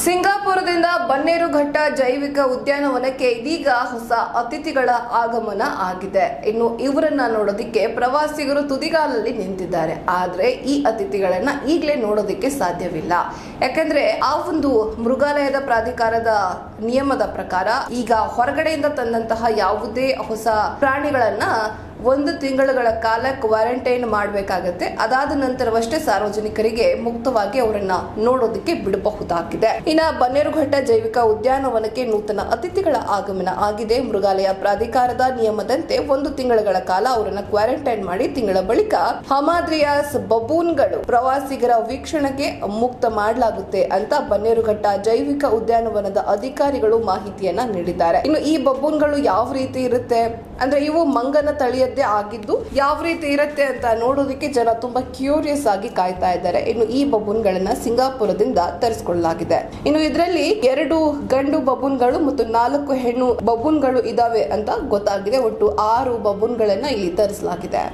ಸಿಂಗಾಪುರದಿಂದ ಬನ್ನೇರುಘಟ್ಟ ಜೈವಿಕ ಉದ್ಯಾನವನಕ್ಕೆ ಇದೀಗ ಹೊಸ ಅತಿಥಿಗಳ ಆಗಮನ ಆಗಿದೆ. ಇನ್ನು ಇವರನ್ನ ನೋಡೋದಿಕ್ಕೆ ಪ್ರವಾಸಿಗರು ತುದಿಗಾಲಲ್ಲಿ ನಿಂತಿದ್ದಾರೆ. ಆದ್ರೆ ಈ ಅತಿಥಿಗಳನ್ನ ಈಗಲೇ ನೋಡೋದಿಕ್ಕೆ ಸಾಧ್ಯವಿಲ್ಲ. ಯಾಕಂದ್ರೆ ಆ ಒಂದು ಮೃಗಾಲಯದ ಪ್ರಾಧಿಕಾರದ ನಿಯಮದ ಪ್ರಕಾರ ಈಗ ಹೊರಗಡೆಯಿಂದ ತಂದಂತಹ ಯಾವುದೇ ಹೊಸ ಪ್ರಾಣಿಗಳನ್ನ ಒಂದು ತಿಂಗಳುಗಳ ಕಾಲ ಕ್ವಾರಂಟೈನ್ ಮಾಡಬೇಕಾಗತ್ತೆ. ಅದಾದ ನಂತರವಷ್ಟೇ ಸಾರ್ವಜನಿಕರಿಗೆ ಮುಕ್ತವಾಗಿ ಅವರನ್ನ ನೋಡೋದಕ್ಕೆ ಬಿಡಬಹುದಾಗಿದೆ. ಇನ್ನ ಬನ್ನೇರುಘಟ್ಟ ಜೈವಿಕ ಉದ್ಯಾನವನಕ್ಕೆ ನೂತನ ಅತಿಥಿಗಳ ಆಗಮನ ಆಗಿದೆ. ಮೃಗಾಲಯ ಪ್ರಾಧಿಕಾರದ ನಿಯಮದಂತೆ ಒಂದು ತಿಂಗಳುಗಳ ಕಾಲ ಅವರನ್ನ ಕ್ವಾರಂಟೈನ್ ಮಾಡಿ ತಿಂಗಳ ಬಳಿಕ ಹಮಾದ್ರಿಯಾಸ್ ಬಬೂನ್ಗಳು ಪ್ರವಾಸಿಗರ ವೀಕ್ಷಣೆಗೆ ಮುಕ್ತ ಮಾಡಲಾಗುತ್ತೆ ಅಂತ ಬನ್ನೇರುಘಟ್ಟ ಜೈವಿಕ ಉದ್ಯಾನವನದ ಅಧಿಕಾರಿಗಳು ಮಾಹಿತಿಯನ್ನ ನೀಡಿದ್ದಾರೆ. ಇನ್ನು ಈ ಬಬೂನ್ಗಳು ಯಾವ ರೀತಿ ಇರುತ್ತೆ? ಅಂದ್ರೆ ಇವು ಮಂಗನ ತಳಿಯದ್ದೇ ಆಗಿದ್ದು ಯಾವ ರೀತಿ ಇರುತ್ತೆ ಅಂತ ನೋಡೋದಕ್ಕೆ ಜನ ತುಂಬಾ ಕ್ಯೂರಿಯಸ್ ಆಗಿ ಕಾಯ್ತಾ ಇದ್ದಾರೆ. ಇನ್ನು ಈ ಬಬೂನ್ಗಳನ್ನ ಸಿಂಗಾಪುರದಿಂದ ತರಿಸಿಕೊಳ್ಳಲಾಗಿದೆ. ಇನ್ನು ಇದರಲ್ಲಿ ಎರಡು ಗಂಡು ಬಬೂನ್ಗಳು ಮತ್ತು ನಾಲ್ಕು ಹೆಣ್ಣು ಬಬೂನ್ಗಳು ಇದಾವೆ ಅಂತ ಗೊತ್ತಾಗಿದೆ. ಒಟ್ಟು ಆರು ಬಬೂನ್ಗಳನ್ನ ಇಲ್ಲಿ ತರಿಸಲಾಗಿದೆ.